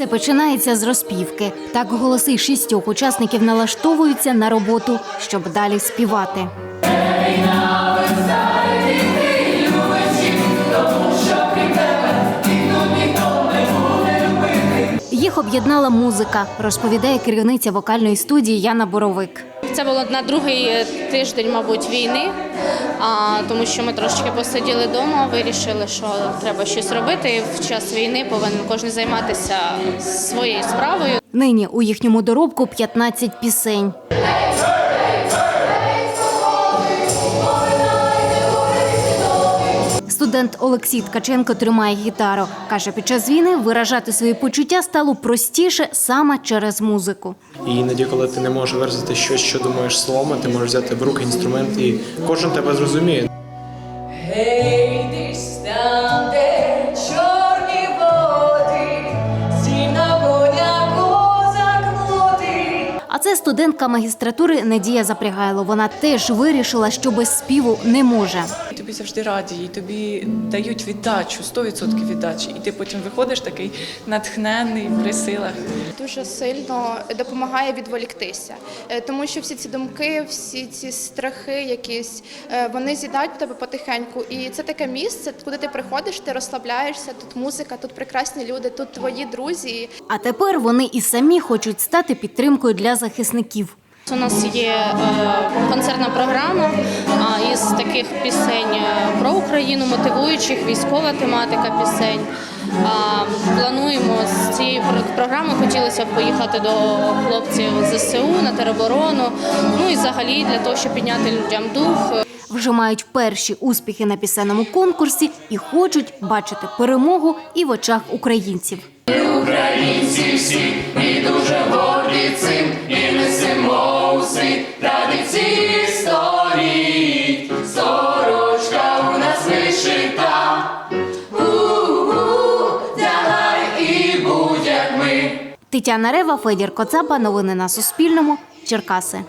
Все починається з розпівки. Так голоси шістьох учасників налаштовуються на роботу, щоб далі співати. Об'єднала музика, розповідає керівниця вокальної студії Яна Боровик. Це було на другий е, тиждень, мабуть, війни, а, тому що ми трошечки посиділи вдома, вирішили, що треба щось робити. І в час війни повинен кожен займатися своєю справою. Нині у їхньому доробку 15 пісень. Студент Олексій Ткаченко тримає гітару. Каже, під час війни виражати свої почуття стало простіше саме через музику. І іноді, коли ти не можеш виразити щось, що думаєш словами, ти можеш взяти в руки інструмент, і кожен тебе зрозуміє. А це студентка магістратури Надія Запрягайло. Вона теж вирішила, що без співу не може. Тобі завжди раді, і тобі дають віддачу, 100% віддачі. І ти потім виходиш такий натхнений при силах. дуже сильно допомагає відволіктися, Е, тому що всі ці думки, всі ці страхи, якісь е, вони з'їдають в тебе потихеньку. І це таке місце, куди ти приходиш, ти розслабляєшся. Тут музика, тут прекрасні люди, тут твої друзі. А тепер вони і самі хочуть стати підтримкою для захисників. У нас є е, концертна програма із таких пісень е, про Україну, мотивуючих, військова тематика пісень. Плануємо з цієї про- програми хотілося б поїхати до хлопців ЗСУ на тероборону. Ну і взагалі для того, щоб підняти людям дух. Вже мають перші успіхи на пісенному конкурсі і хочуть бачити перемогу і в очах українців. Тетяна Рева, Федір Коцаба. Новини на Суспільному. Черкаси.